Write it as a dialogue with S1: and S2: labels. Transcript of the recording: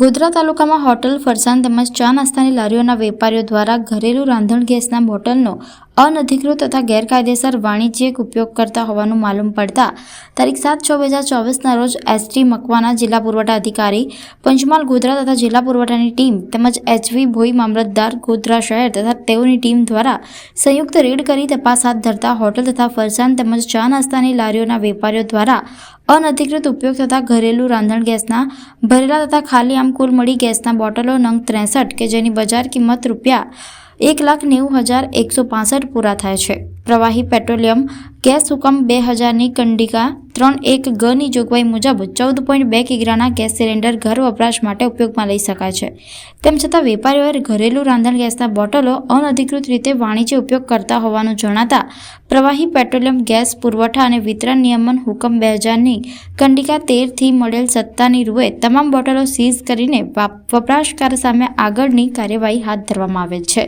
S1: ગોધરા તાલુકામાં હોટલ, ફરસાણ તેમજ ચા નાસ્તાની લારીઓના વેપારીઓ દ્વારા ઘરેલું રાંધણ ગેસના બોટલનો અનધિકૃત તથા ગેરકાયદેસર વાણિજ્યિક ઉપયોગ કરતા હોવાનું માલુમ પડતા તારીખ સાત છ બે હજાર ચોવીસના રોજ એસટી મકવાના જિલ્લા પુરવઠા અધિકારી, પંચમહાલ ગોધરા તથા જિલ્લા પુરવઠાની ટીમ તેમજ એચવી ભોઈ મામલતદાર ગોધરા શહેર તથા તેઓની ટીમ દ્વારા સંયુક્ત રેડ કરી તપાસ હાથ ધરતા હોટલ તથા ફરસાણ તેમજ ચા નાસ્તાની લારીઓના વેપારીઓ દ્વારા અનધિકૃત ઉપયોગ થતા ઘરેલું રાંધણ ગેસના ભરેલા તથા ખાલી આમ કુલ મળી ગેસના બોટલો નંગ ત્રેસઠ કે જેની બજાર કિંમત રૂપિયા એક લાખ નેવું હજાર એકસો પાસઠ પૂરા થાય છે. પ્રવાહી પેટ્રોલિયમ ગેસ હુકમ બે હજારની કંડિકા ત્રણ એક ગની જોગવાઈ મુજબ ચૌદ પોઈન્ટ બે કિગ્રાના ગેસ સિલિન્ડર ઘર વપરાશ માટે ઉપયોગમાં લઈ શકાય છે. તેમ છતાં વેપારીઓએ ઘરેલું રાંધણ ગેસના બોટલો અનધિકૃત રીતે વાણિજ્ય ઉપયોગ કરતા હોવાનું જણાતા પ્રવાહી પેટ્રોલિયમ ગેસ પુરવઠા અને વિતરણ નિયમન હુકમ બે હજારની કંડિકા તેરથી મળેલ સત્તાની રૂએ તમામ બોટલો સીઝ કરીને વપરાશકાર સામે આગળની કાર્યવાહી હાથ ધરવામાં આવેલ છે.